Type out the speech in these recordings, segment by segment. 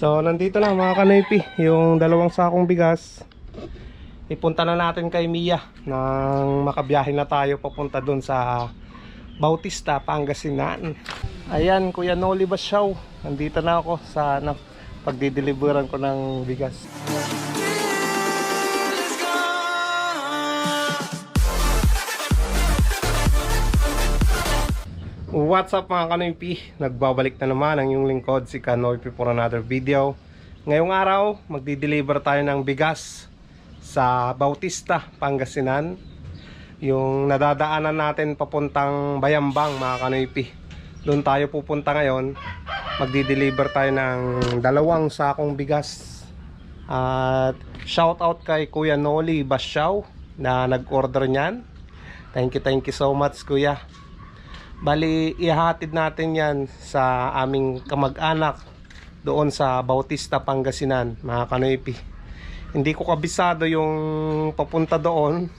So, nandito na mga kanoypi, yung dalawang sakong bigas. Ipunta na natin kay Mia nang makabiyahe na tayo papunta doon sa Bautista, Pangasinan. Ayan, Kuya Noli Basyaw. Nandito na ako sa pagdideliveran ko ng bigas. What's up mga kanoypi? Nagbabalik na naman ang yung lingkod si Kanoypi for another video. Ngayong araw, magdi-deliver tayo ng bigas sa Bautista, Pangasinan. Yung nadadaanan natin papuntang Bayambang mga kanoypi. Doon tayo pupunta ngayon. Magdi-deliver tayo ng dalawang sakong bigas. At shout out kay Kuya Noli Basyaw na nag-order niyan. Thank you, thank you so much Kuya. Bali, ihahatid natin yan sa aming kamag-anak doon sa Bautista, Pangasinan, mga kanoypi. Hindi ko kabisado yung papunta doon.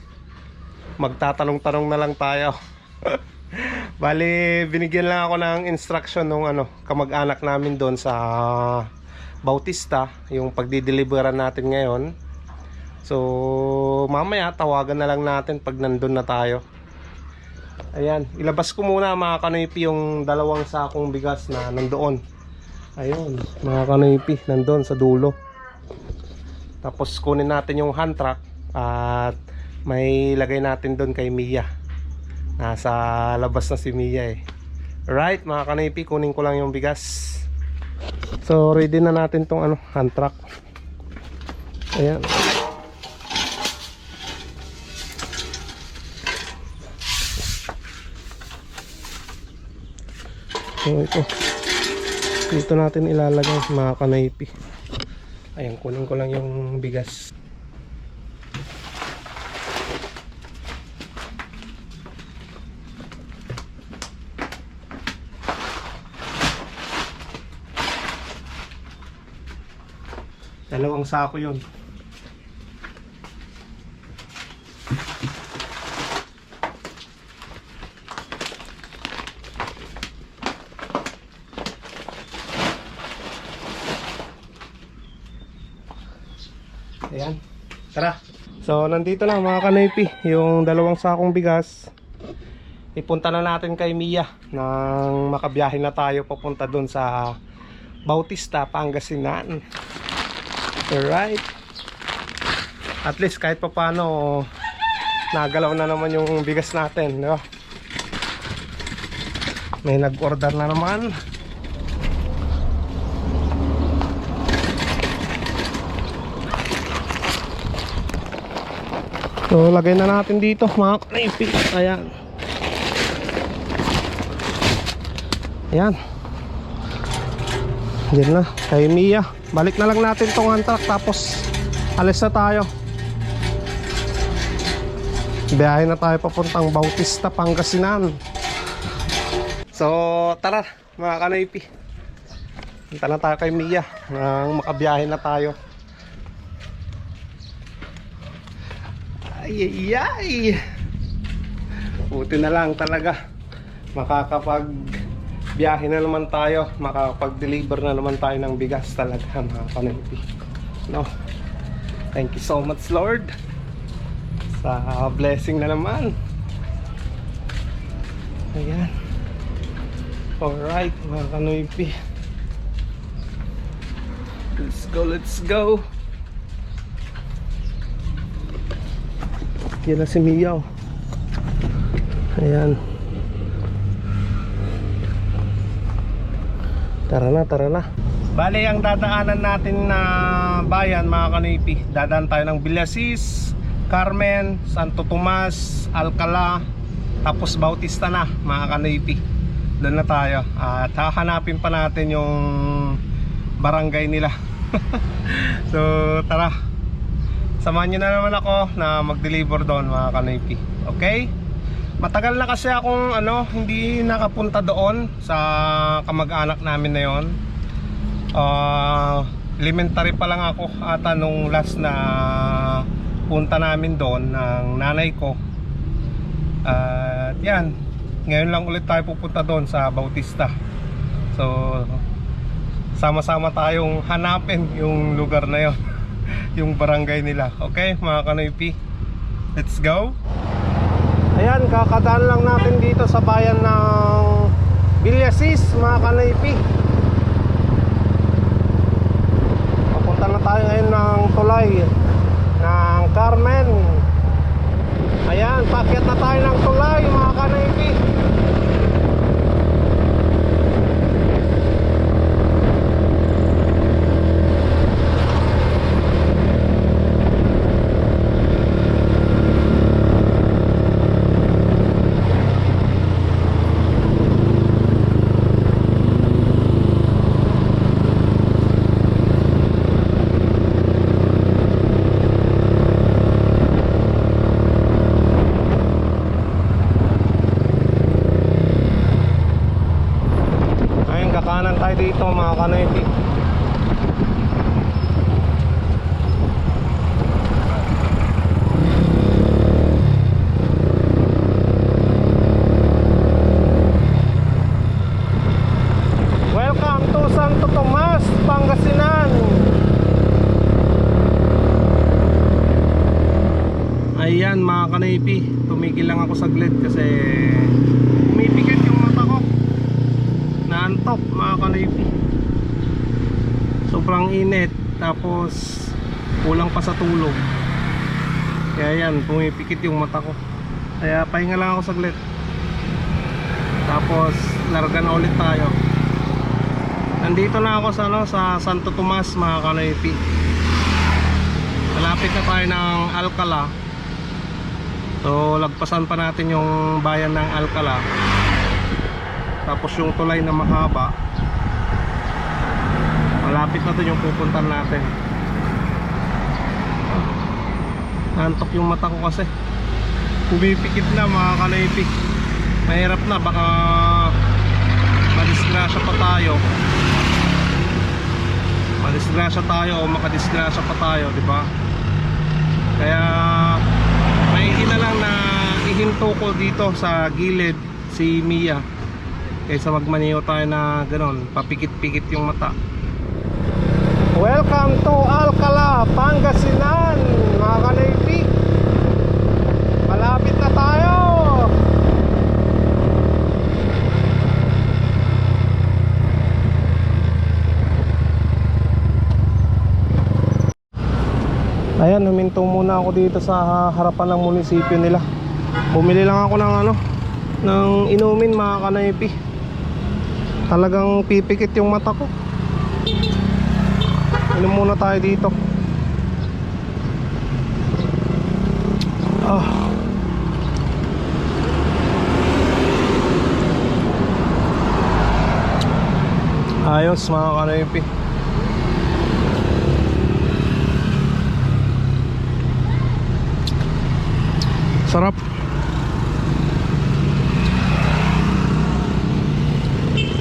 Magtatanong-tanong na lang tayo. Bali, binigyan lang ako ng instruction nung ano, kamag-anak namin doon sa Bautista, yung pagdideliveran natin ngayon. So, mamaya tawagan na lang natin pag nandun na tayo. Ayan, ilabas ko muna mga kanoypi yung dalawang sakong bigas na nandoon. Ayun, mga kanoypi, nandoon sa dulo. Tapos kunin natin yung hand truck at may lagay natin doon kay Mia. Nasa labas na si Mia eh. Right, mga kanoypi, kunin ko lang yung bigas. So, ready na natin tong ano, hand truck. Ayan. So ito. Dito natin ilalagay mga kanaypi. Ayan, kunin ko lang yung bigas. Dalawang sako yun. Ayan. Tara. So, nandito na mga kanaypi, yung dalawang sakong bigas. Ipunta na natin kay Mia nang makabiyahe na tayo papunta doon sa Bautista, Pangasinan. Alright. At least kahit pa paano nagalaw na naman yung bigas natin, no? May nag-order na naman. So, lagay na natin dito mga kanaypi. Ayan. Ayan. Diyan na. Kay Mia. Balik na lang natin tong hand truck tapos alis na tayo. Biyahe na tayo papuntang Bautista, Pangasinan. So, tara mga kanaypi. Punta na tayo kay Mia. Nang makabiyahe na tayo. Ay, ay, ay. Buti na lang talaga. Makakapag biyahe na naman tayo. Makakapag-deliver na naman tayo ng bigas talaga mga kanaypi. No? Thank you so much Lord. Sa blessing na naman. Ayan. Alright mga kanaypi. Let's go, let's go. Yan na si Miyaw. Ayan. Tara na, tara na. Bale, ang dadaanan natin na bayan mga kanipi. Dadaan tayo ng Villasis, Carmen, Santo Tomas, Alcala, tapos Bautista na mga kanipi. Doon na tayo. At hahanapin pa natin yung barangay nila. so, tara. Samahan nyo na naman ako na mag-deliver doon mga kanipi. Okay? Matagal na kasi akong ano, hindi nakapunta doon sa kamag-anak namin na yon. Ah, elementary pa lang ako ata nung last na punta namin doon ng nanay ko. At yan, ngayon lang ulit tayo pupunta doon sa Bautista. So, sama-sama tayong hanapin yung lugar na yon yung barangay nila. Okay mga kanoypi let's go. Ayan kakadaan lang natin dito sa bayan ng Villasis mga kanoypi. Papunta na tayo ngayon ng tulay ng Carmen. Ayan pakyat na tayo ng tulay mga kanoypi Ayun, kakanan tayo dito mga kanoypi. Welcome to Santo Tomas, Pangasinan. Ayan mga kanoypi, tumigil lang ako saglit kasi pumipikit yung mata ko. Naantok mga kanoypi sobrang init tapos kulang pa sa tulog. Kaya yan pumipikit yung mata ko. Kaya pahinga lang ako saglit. Tapos larga na ulit tayo. Nandito na ako sa, ano, sa Santo Tomas mga kanoypi malapit na tayo ng Alcala so lagpasan pa natin yung bayan ng Alcala. Tapos yung tulay na mahaba malapit na to yung pupuntan natin. Nantok yung mata ko kasi. Pumipikit na mga kanaypik mahirap na baka madisgrasya pa tayo. Madisgrasya tayo o makadisgrasya pa tayo di ba? Kaya maigi na lang na ihinto ko dito sa gilid si Mia. Kaysa magmaniho tayo na ganon papikit-pikit yung mata. Welcome to Alcala, Pangasinan mga kanaypi. Malapit na tayo! Ayan, huminto muna ako dito sa harapan ng munisipyo nila. Bumili lang ako ng ano, ng inumin mga kanaypi. Talagang pipikit yung mata ko. Inom muna tayo dito. Ah. Ayos mga kanaypi. Sarap.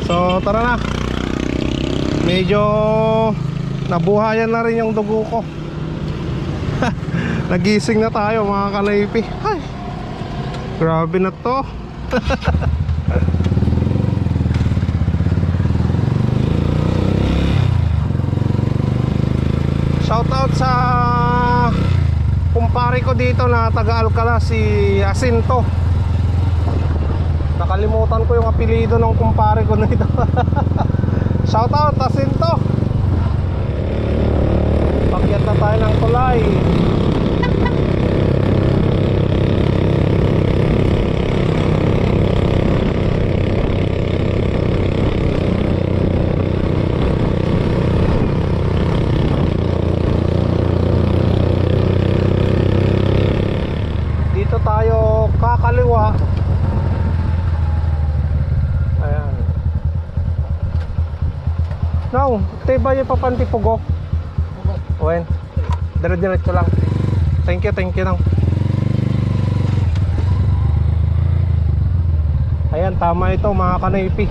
So tara na. Medyo nabuhayan na rin yung dugo ko. Nagising na tayo mga kanaypi. Ay. Grabe na to. Shoutout sa kumpare ko dito na taga Alcala si Jacinto. Nakalimutan ko yung apelido ng kumpare ko nito. Shoutout Jacinto. Pakyat na tayo ng tulay. Dito tayo kakaliwa. Ayan. Now, tayo ba yung papantipugo? Wen. Dire-diretso lang. Thank you, thank you lang. Ayan, tama ito mga kanaypi.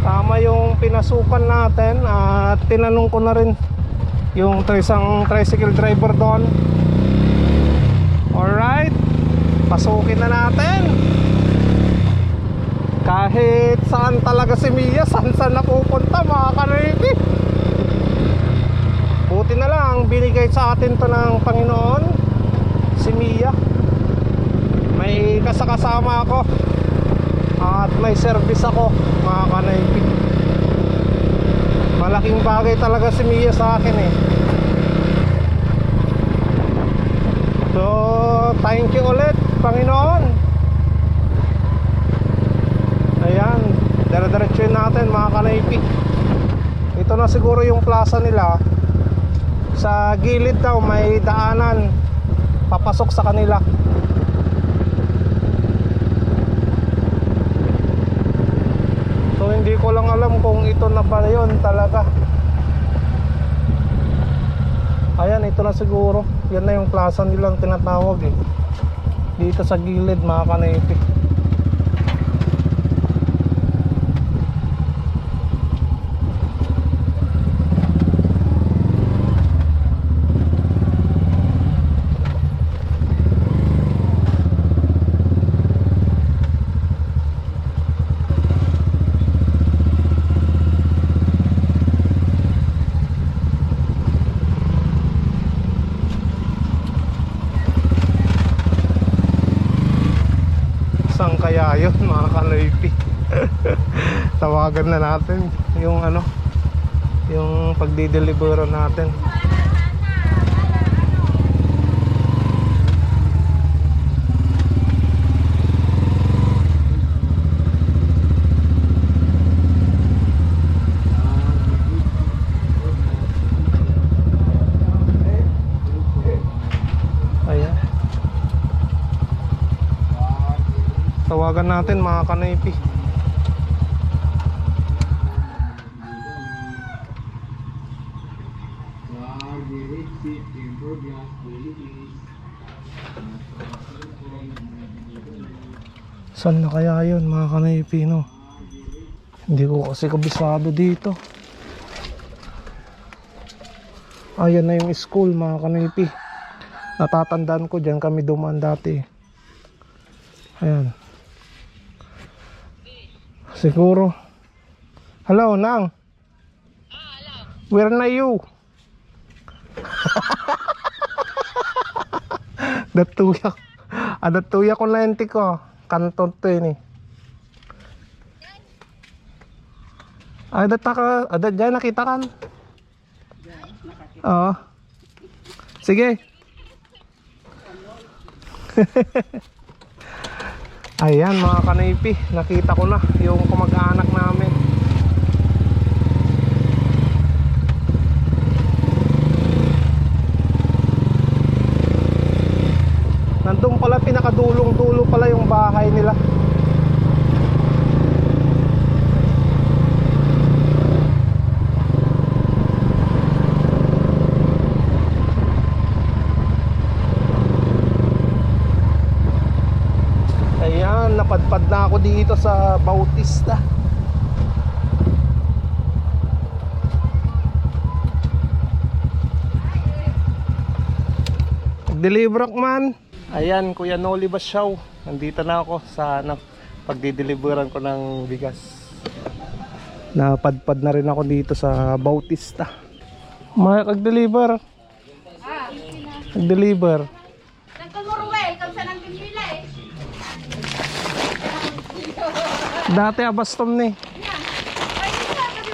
Tama yung pinasukan natin at tinanong ko na rin yung isang tricycle driver doon. Alright, pasukin na natin. Kahit saan talaga si Mia, saan saan napupunta mga kanaypi. Buti na lang, binigay sa atin to ng Panginoon, si Mia. May kasakasama ako at may service ako mga kanaypi. Malaking bagay talaga si Mia sa akin eh. So, thank you ulit, Panginoon. Ayan, dire-diretsuin natin mga kanaypi. Ito na siguro yung plaza nila. Sa gilid daw may daanan papasok sa kanila. So hindi ko lang alam kung ito na ba yun talaga. Ayan, ito na siguro. Yan na yung plaza nilang tinatawag eh. Dito sa gilid mga kanaypi. Yun mga kaloypi. Tawagan na natin yung ano Yung pagdidelibero natin Ayan Tawagan natin mga kanaypi. Saan na kaya yun mga kanaypi no? Hindi ko kasi kabisado dito. Ayan na yung school mga kanaypi. Natatandaan ko dyan kami dumaan dati. Ayan. Siguro. Hello, Nang. Where na you? Datuya. Ah, datuya ko lente ko. Kanton to yun eh. Ay, data ka. Ada dyan, nakita kan. Oo. Sige. Ayan mga kanaypi, nakita ko na yung kumag-anak namin. Nandun pala pinakadulong-dulo pala yung bahay nila. Ayan, napadpad na ako dito sa Bautista. Deliver ako man. Ayan, Kuya Noli Basyaw. Nandito na ako sa na, pagdideliveran ko ng bigas. Napadpad na rin ako dito sa Bautista. May kag-deliver. Ah, Dati abastom ni.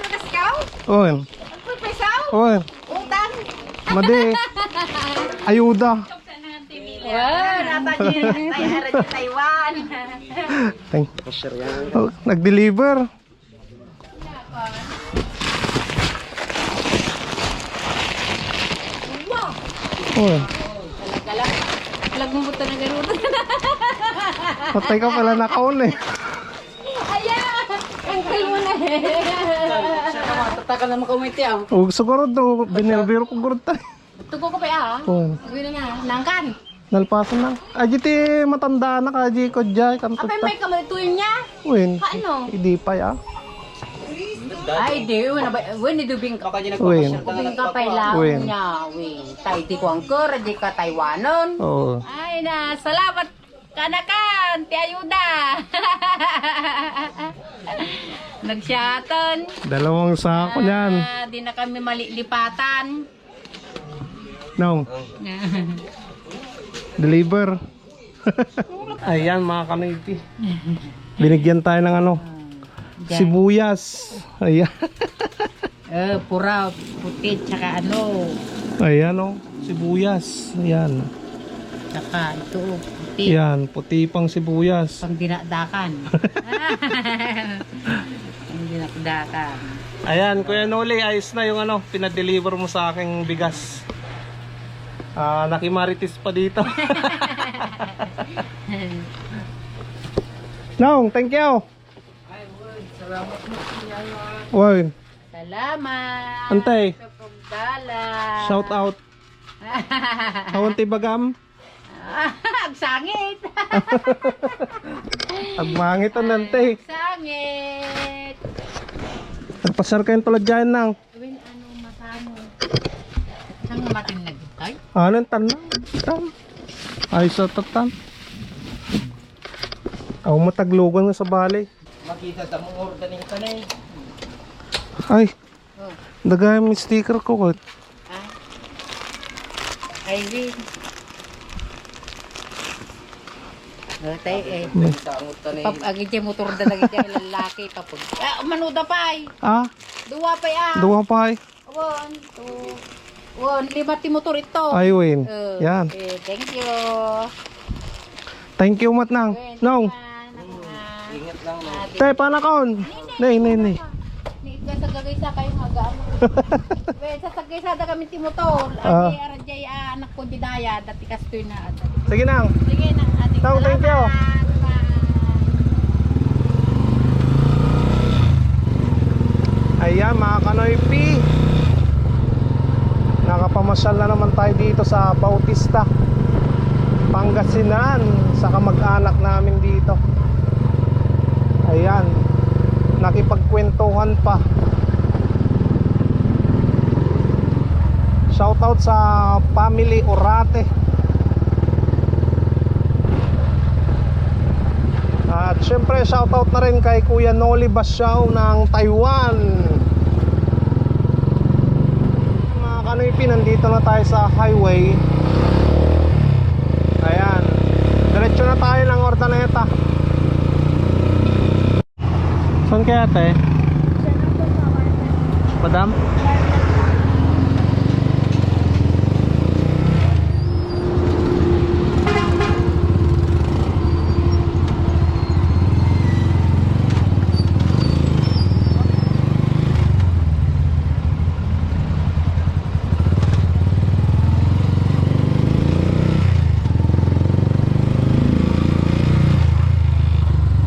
Magaskaw? Oy. Oy. Utang? Madi. Ayuda. Thank oh, Nag-deliver. Oy. Kalak mo na gano'n. Patay ka pala nakaon eh. Mo na eh. Tataka na makamiti ah. Ug siguro do binilbiro ko gurud tay. Tugo ko pa ah. Oh, Sabi na na, nangkan. nalpasan na. Aji ti matanda na ka aji ko jay kan Apay may kamalituin niya. Win. Paano? Hindi pa ya. Ay, di. Wala ba? Wala dubing ka. Baka dyan Win. Dubing ka pa ilaw Win. niya. Win. Tay di ko ang kur, di ka Taiwanon. Oh. Ay na, salamat ka na ka. Nagsyatan, ti ayuda. Nagsyatan. Dalawang sako niyan. Ah, di na kami malilipatan. No, deliver. Ayan mga kanipi. Binigyan tayo ng ano, sibuyas. Ayan. Eh, pura, puti, tsaka ano, Ayan oh, sibuyas. Ayan. tsaka ito, puti, Ayan, puti pang sibuyas. pang dinakdakan. pang dinakdakan. Ayan, Kuya Noli, ayos na yung ano, pinadeliver mo sa aking bigas. Ah, nakimaritis pa dito. Nong, thank you. Woy, Salamat. antay, Sa pagdala. shout out. Kaunti bagam. Ang sangit. Agmangit ang nante. Sangit. Nagpasar kayong tulad dyan nang. Gawin ano matano. Saan nga matin nagtay? Anong tanong? Tam. Ay sa tatan. Ako mataglugan nga sa balay. Makita sa mong organing tanay. Ay, Oh. dagay mo yung sticker ko ko. Ah. Irene. Oh, tay eh. Pap agi jay motor da lagi jay lalaki tapos. Ah, manuda pa ay. Ah, Duwa pa ah. duwa pa ay. One, two. One, lima ti motor ito. Ay, Win. Oh, Yan. eh, thank you. Thank you, mat nang. No. Ingat lang no. Tay, panakon. Nay, nay, nay. Ni ka sa gagay sa kayo nga We, sa sagay sa da kami ti motor. Jay ah, anak ko didaya dati kastoy na. Sige nang. Sige na, Tao, thank you. Ayan, mga Kanoy P. Nakapamasyal na naman tayo dito sa Bautista. Pangasinan sa kamag-anak namin dito. Ayan. Nakipagkwentuhan pa. Shoutout sa family Orate. At syempre shoutout na rin kay Kuya Noli Basyao ng Taiwan. Mga kanoypi, nandito na tayo sa highway. Ayan. Diretso na tayo ng Ordaneta. Saan kaya ate? Madam?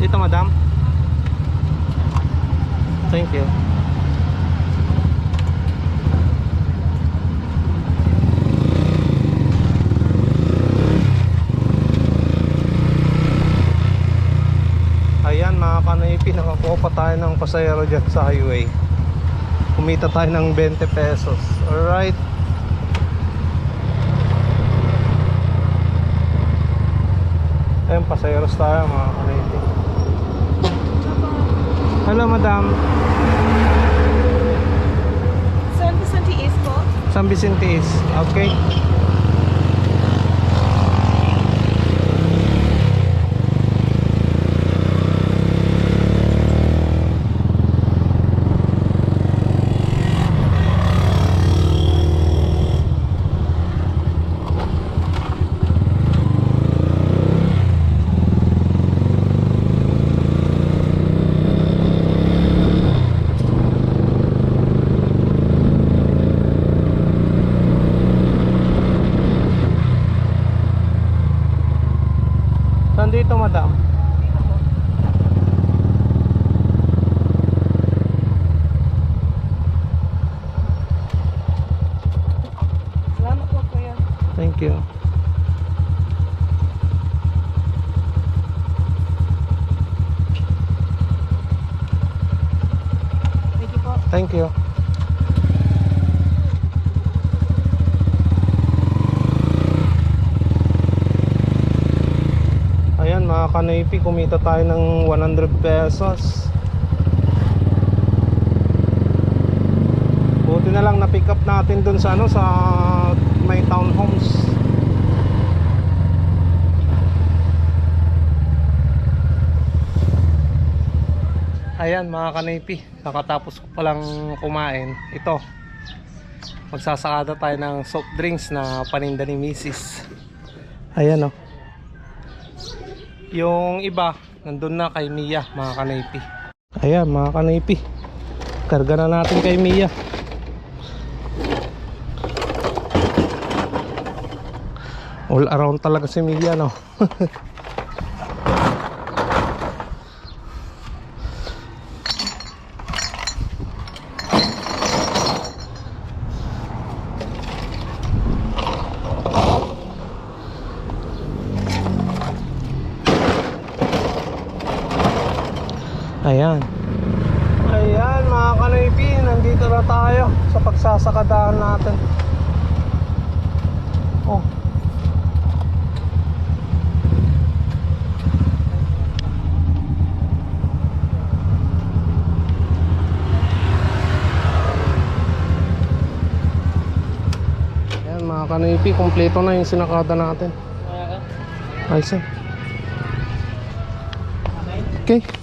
Dito madam? Thank you. Ayan mga kanoypi, nakakuha pa tayo ng pasayero dyan sa highway. Kumita tayo ng 20 pesos. Alright. Ayun, pasayeros tayo mga kanoypi. Hello madam. San Vicente East po? San Vicente is. Okay. Nandito madam. Salamat po kuya. Thank you. Thank you po. Thank you. Kanaypi, kumita tayo ng 100 pesos. Buti na lang na-pick up natin dun sa ano sa may townhomes. Ayan mga kanaypi, nakatapos ko palang kumain. Ito, magsasakada tayo ng soft drinks na paninda ni Mrs. Ayan o. Yung iba, nandun na kay Mia, mga kanaypi. Ayan mga kanaypi, karga na natin kay Mia. All around talaga si Mia no. Ayan. Ayan mga kanoypi, nandito na tayo sa pagsasakadaan natin. Oh. Ayan mga kanoypi, kompleto na yung sinakada natin. Ayos eh. Okay.